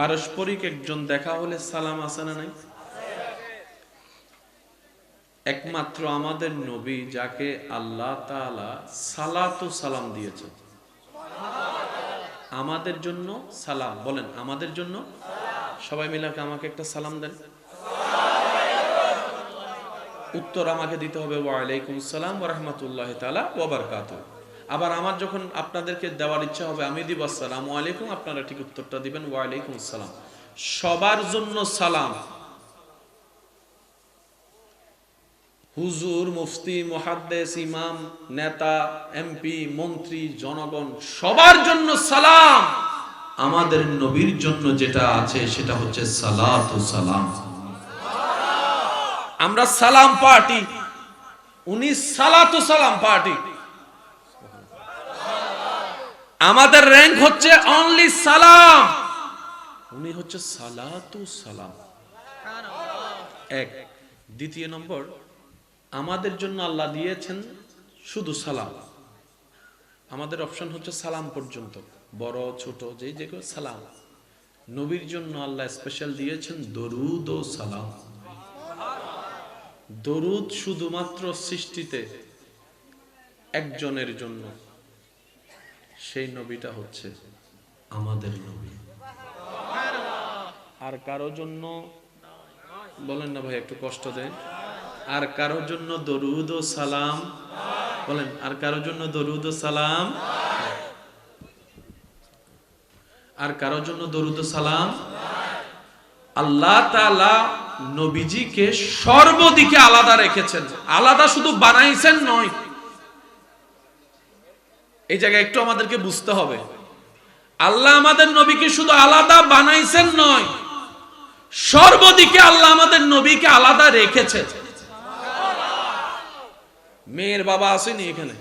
পারস্পরিক একজন দেখা হলে সালাম আছে না নাই? একমাত্র আমাদের নবী যাকে আল্লাহ তাআলা সালাতু সালাম দিয়েছেন। আমাদের জন্য সালাম, বলেন, আমাদের জন্য? সবাই মিলাকে আমাকে একটা সালাম দেন। উত্তর আমাকে দিতে হবে ওয়ালাইকুম সালাম ওয়া রাহমাতুল্লাহি তাআলা ওয়া বারাকাতুহু। আবার আমার যখন আপনাদেরকে দেওয়ার ইচ্ছা হবে, আমি দিব আসসালামু আলাইকুম, আপনারা ঠিক উত্তরটা দিবেন ওয়ালাইকুম সালাম সবার জন্য সালাম। হুজুর, মুফতি, মুহাদ্দিস, ইমাম, নেতা, এমপি, মন্ত্রী, জনগণ, সবার জন্য সালাম। আমাদের নবীর জন্য যেটা আছে, সেটা হচ্ছে সালাতু সালাম। আমরা সালাম পার্টি, উনি সালাতু সালাম পার্টি। আমাদের র্যাঙ্ক হচ্ছে অনলি সালাম। উনি হচ্ছে সালাতু সালাম। এক। দ্বিতীয় নম্বর, আমাদের জন্য আল্লাহ দিয়েছেন শুধু সালাম। আমাদের অপশন হচ্ছে সালাম পর্যন্ত। বড়, ছোট, যে কেউ সালাম। নবীর জন্য আল্লাহ স্পেশাল দিয়েছেন দরুদ ও সালাম। দরুদ শুধুমাত্র সৃষ্টিতে একজনের জন্য। সেই নবীটা হচ্ছে। আমাদের নবী। আর কারও জন্য বলেন না ভাই একটু কষ্ট দেয় আর কারোর জন্য দরুদ ও সালাম বলেন আর কারোর জন্য দরুদ ও সালাম আর কারোর জন্য দরুদ ও সালাম আল্লাহ তাআলা নবীজিকে সর্বদিকে আলাদা রেখেছেন। আলাদা শুধু বানাইছেন নয় এই জায়গায় একটু আমাদেরকে বুঝতে হবে। আল্লাহ আমাদের নবীকে শুধু আলাদা বানাইছেন নয়, সর্বদিকে আল্লাহ আমাদের নবীকে আলাদা রেখেছে। মেয়ের বাবা আসেনি এখানে।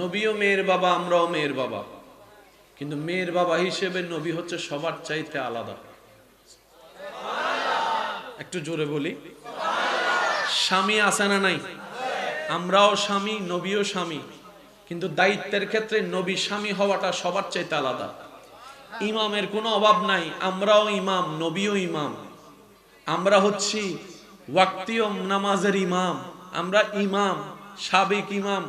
নবীও মেয়ের বাবা, আমরাও মেয়ের বাবা। কিন্তু মেয়ের বাবা হিসেবে নবী হচ্ছে সবার চাইতে আলাদা। একটু জোরে বলি। স্বামী আছে না নাই? আমরাও স্বামী, নবীও স্বামী। কিন্তু দায়িত্বের ক্ষেত্রে নবী স্বামী হওয়াটা সবার চাইতে আলাদা। ইমামের কোনো অভাব নাই, আমরাও ইমাম, নবীও ইমাম। আমরা হচ্ছি ওয়াক্তীয় নামাজের ইমাম, আমরা ইমাম, সাবেক ইমাম,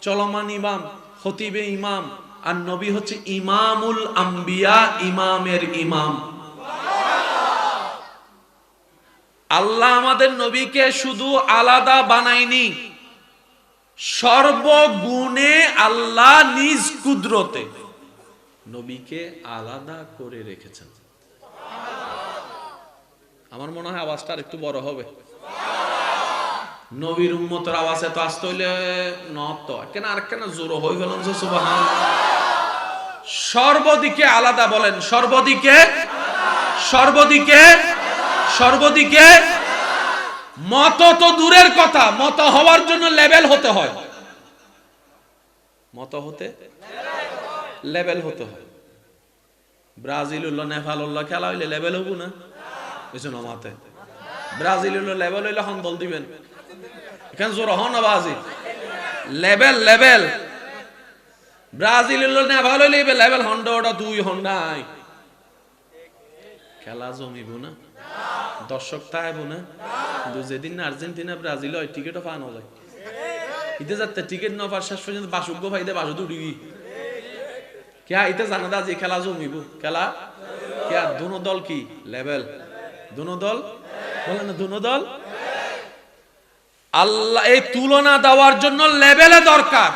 চলমান ইমাম, খতিবে ইমাম, আর নবী হচ্ছে ইমামুল আম্বিয়া, ইমামের ইমাম। আল্লাহ আমাদের নবীকে শুধু আলাদা বানায়নি সর্বগুণে আল্লাহ নিজ কুদরতে। নবীকে আলাদা করে রেখেছেন। আমার মনে হয় আওয়াজটা আর একটু বড় হবে। নবীর উম্মতের আওয়াজ এত আসতে হইলে নত কেন, আর কেন জোর হয়ে গেল সর্বদিকে আলাদা বলেন, সর্বদিকে সর্বদিকে সর্বদিকে মত তো দূরের কথা, মত হওয়ার জন্য লেভেল হতে হয়। মত হতে লেভেল হতে হয়। ব্রাজিল উল্লো নেপাল উল্লো খেলা হইলে লেভেল হব না? বুঝছেন মাতে ব্রাজিল উল্লো লেভেল হইলে হন দল দিবেন। এখানে জোর হন বাজি। লেভেল লেভেল ব্রাজিল উল্লো নেপাল হইলে লেভেল হন্ডা ওটা দুই হন্ডাই খেলা জমিব না। দর্শক তাইব না। কিন্তু যেদিন আর্জেন্টিনা, ব্রাজিল হয়, টিকিটও পাওয়া যায় ইতে যাতে টিকিট না পার শেষ পর্যন্ত বাসুজ্ঞ ভাইদে বাসু উড়ি কেয়া, ইতে জানা দা যে খেলা জমিব। খেলা? কেয়া, দুনো দল কি? লেভেল। দুনো দল? বলে না, দুনো দল? আল্লাহ, এই তুলনা দেওয়ার জন্য লেভেলে দরকার।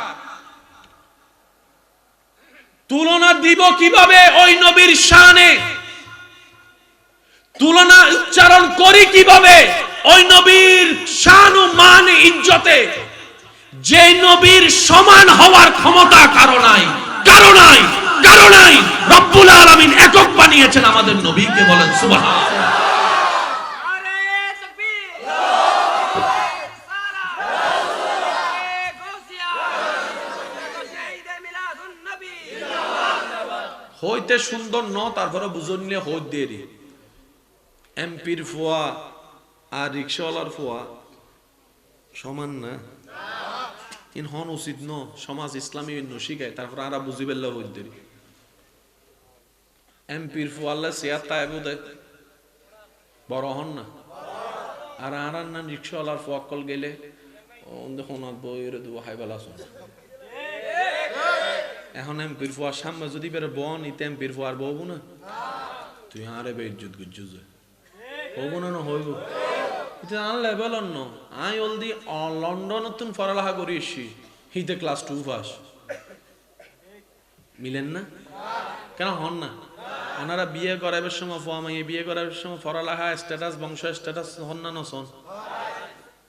তুলনা দিব কীভাবে? ওই নবীর শানে। তুলনা উচ্চারণ করি কীভাবে? ওই নবীর শান মান ইজ্জতে। যে নবীর সমান হওয়ার ক্ষমতা কারও নাই। কারও নাই কারও নাই। রব্বুল আলামিন একক বানিয়েছেন আমাদের নবীকে বলেন নবী হইতে সুন্দর ন তারপরে বুঝন নিয়ে হইত দেরি। এমপির ফোয়া আর রিক্সাওয়ালার ফোয়া সমান না? ইন হন উচিত ন? সমাজ ইসলামী অন্য শিখায়, তারপর আরা বুঝি পেলে হইত দেরি এমপির ফুয়াল্লা চেয়ার তাই বুধে বড় হন না? আর আর না রিক্সাওয়ালার ফুয়াক্কল গেলে দেখুন বইয়ের দু হাই বেলা এখন এমপির ফুয়ার সামনে যদি বেরো বন, ইতে এমপির ফুয়ার বউ না তুই আরে বে ইজ্জত গুজ্জুজ হইব না, হইব। এটা আন লেভেল অন্য। আই অলদি লন্ডন তুন পড়ালেখা করি এসছি হিতে ক্লাস টু পাস মিলেন না? কেন হন না? ওনারা বিয়ে করাবের সময় ফোয়া মাইয়ে, বিয়ে করাবের সময় পড়ালেখা স্ট্যাটাস বংশ স্ট্যাটাস হন না নসন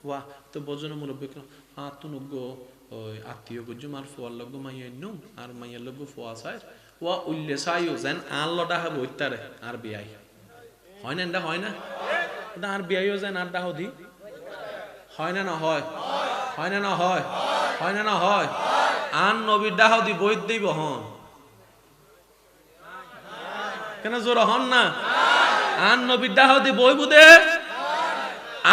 ওয়া তো বোঝনো মুরব্বী হ্যাঁ তো নুগ্গ, ওই আত্মীয় গুজু মার ফোয়ার লগ্গ মাইয়া নু, আর মাইয়ার লগ্গ ফোয়া সাইর। ওয়া উল্লে সাইও যেন আর লডা হবে ওইতারে আর বিয়াই। হয় না হয় না ওটা আর বিয়াইও যায় আর ডাহ দি হয় না না হয় হয় না না হয় হয় না না হয় আন নবীর ডাহ দি বৈদ দিব হন। কেন জোর হন না? আন নবীর ডাহ দি বই বুদে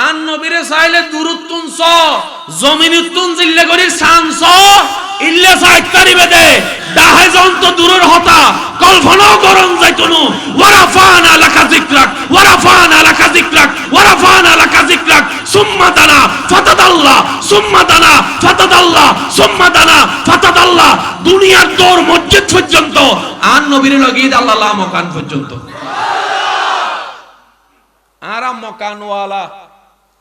আন নবীরে চাইলে দূরত্তুন স জমিনুত্তুন জিল্লে করি সান স ইল্লে সাইট তারিবে দে। যন্ত দূরের হতা, কল্পনাও করন যাইতনু। ওয়ারাফানা লাকা যিকরাক ওয়ারাফানা লাকা যিকরাক ওয়ারাফানা লাকা যিকরাক। সুম্মা দানা ফাতাদাল্লাহ সুম্মা দানা ফাতাদাল্লাহ সুম্মা দানা ফাতাদাল্লাহ দুনিয়ার দৌড় মসজিদ পর্যন্ত আন নবীর লগিয়ে আল্লাহ মকান পর্যন্ত। আরাম মকানওয়ালা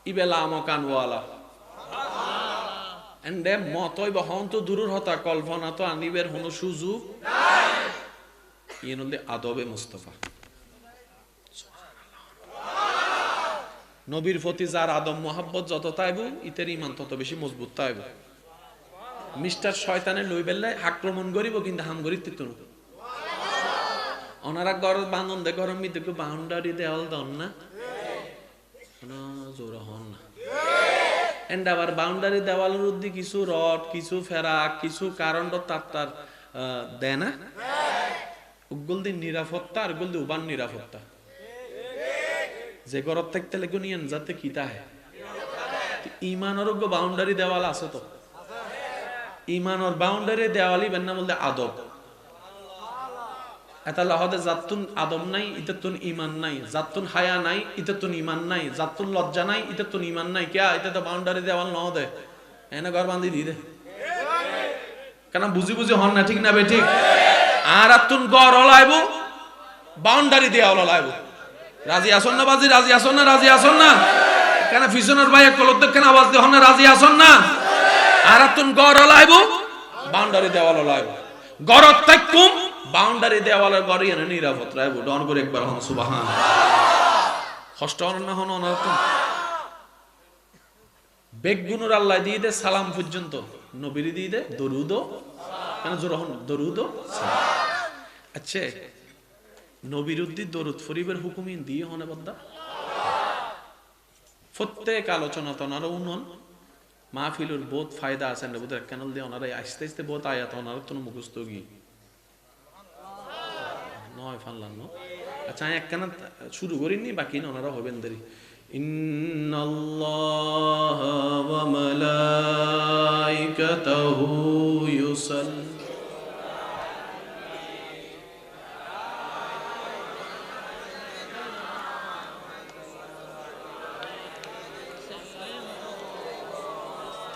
ইবেলা মকানওয়ালা। এন্ডে মতই বহন তো দূরের হতা কল্পনা তো আনিবের হনো সুযোগ। ইয়ে আদবে মুস্তফা। নবীর প্রতি যার আদম মোহাব্বত যত তাইব ইতের ইমান তত বেশি মজবুত তাইব। মিস্টার শয়তানের লই বেললে আক্রমণ করিব কিন্তু হাম করি তিত ওনারা ঘর বান্ধন দে ঘরের মধ্যে বাউন্ডারি দেওয়াল দন না। কোনো জোর হন না। এন্ড আবার বাউন্ডারি দেওয়ালের উদ্দি কিছু রড কিছু ফেরা কিছু কারণ তার দেয় না? উগুল দিন নিরাপত্তা আর উগুল দি উবান নিরাপত্তা। যে ঘরত থাকতে লেগে নিয়েন যাতে কি তাহে ইমানের বাউন্ডারি দেওয়াল আছে তো? ইমানের বাউন্ডারি দেওয়ালি বেন্না বলতে আদব। এটা লহদে জাতুন আদম নাই, ইতাতুন ইমান নাই। জাতুন হায়া নাই, ইতাতুন ইমান নাই। জাতুন লজ্জা নাই, ইতাতুন ইমান নাই। কিয়া? এটা তো বাউন্ডারি দেওয়াল ন দে। এনে ঘর দি দে। কেন বুঝি বুঝি হন না রাজি আসন না বাজি? রাজি আসন না? রাজি আসন না? কেন ফিসনের ভাই কলত কেন আওয়াজ দিয়ে হন না? রাজি আসন না? আর আতুন গড় হলাইব বাউন্ডারি দেওয়াল হলাইব গড়ত থাকুম বাউন্ডারি দেওয়ালের গড়ি এনে নিরাপদ রাইব ডন করে একবার হন, সুবাহান। কষ্ট হন না হন অনারতন বেগুনুর আল্লাহ দিয়ে দে, সালাম পর্যন্ত। নবীর দিয়ে দে, দরুদ। কেন জোর হন, দরুদ? আচ্ছা নবীর দরুদ ফরিবের হুকুমিন দিয়ে হনে বদ্দা প্রত্যেক আলোচনা তো ওনারা উন্নয়ন মাহফিলুর বহুত ফায়দা আছে না বোধহয় কেন দিয়ে ওনারা আস্তে আস্তে বহুত আয়াত ওনারা তো মুখস্থ গিয়ে নয় ফানলাম ন আচ্ছা আমি একখানা শুরু করিনি বাকি না ওনারা হবেন দেরি ইন্নাল্লাহ ওয়া মালাইকাতাহু ইউসাল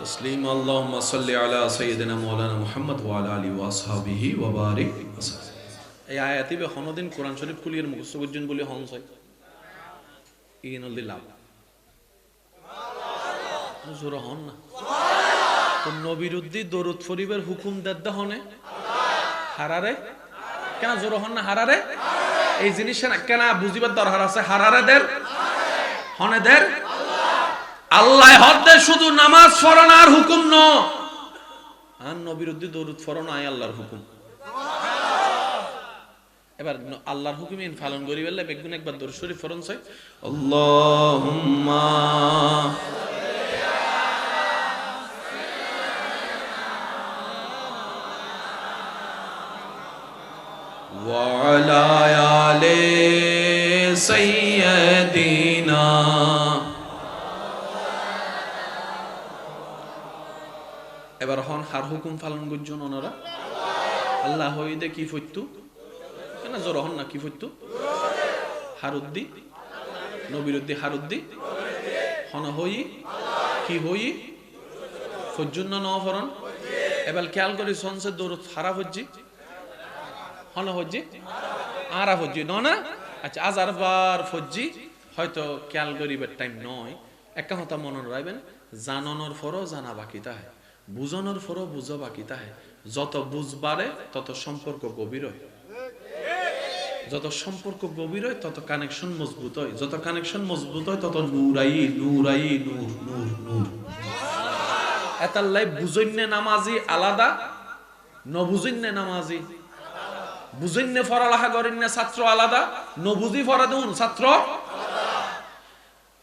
تسليم اللهم صل على سيدنا مولانا محمد وعلى اله واصحابه وبارك وسلم এই আয়াতি বে হনদিন কোরআন শরীফ কুলিয়ের মুখস্থ করছেন বলে হন চাই ইন অলদি লাভ। জোর হন না। তো নবীর উদ্দি দরুদ ফরিবের হুকুম দেদ্দা হনে। হারারে? কেন জোর হন না হারারে? এই জিনিস কেন বুঝিবার দরকার আছে? হারারেদের হনেদের আল্লাহ হদ্দে শুধু নামাজ ফরনার হুকুম ন। আর নবীর উদ্দি দরুদ ফরন আয় আল্লাহর হুকুম। এবার ন- আল্লাহর হুকুম ইন পালন করি বললে বেগুন একবার দরুদ শরীফ ফরন চাই আল্লাহুম্মা وعلى آل سيدنا এবার হন হার হুকুম পালন করছেন ওনারা আল্লাহ হইদে কি ফত্যু না জোর হন না? কি ফুটতো হারুদ্দি। নবীরুদ্দি হারুদ্দি। হন হই। কি হই? নফরন এবার খেয়াল করি সনসে দৌড় হারা ফজ্জি। হন হজ্জি। আরা ফজ্জি। ন না? আচ্ছা আজার বার ফজ্জি। হয়তো খেয়াল করিবার টাইম নয়। একটা কথা মনে রাখবেন, জানানোর ফরও জানা বাকি তাহে। বুঝানোর ফরও বুঝো বাকি তাহে। যত বুঝ বাড়ে তত সম্পর্ক গভীর হয়। যত সম্পর্ক গভীর হয়, তত কানেকশন মজবুত হয়। যত কানেকশন মজবুত হয়, তত নুরাই নুরাই নূর নূর নূর। লাইফ বুজন্যে নামাজি আলাদা নবুজন্য নামাজি। বুঝইন্নে ফরালাহা করিন্নে ছাত্র আলাদা নবুজি ফরা দেউন ছাত্র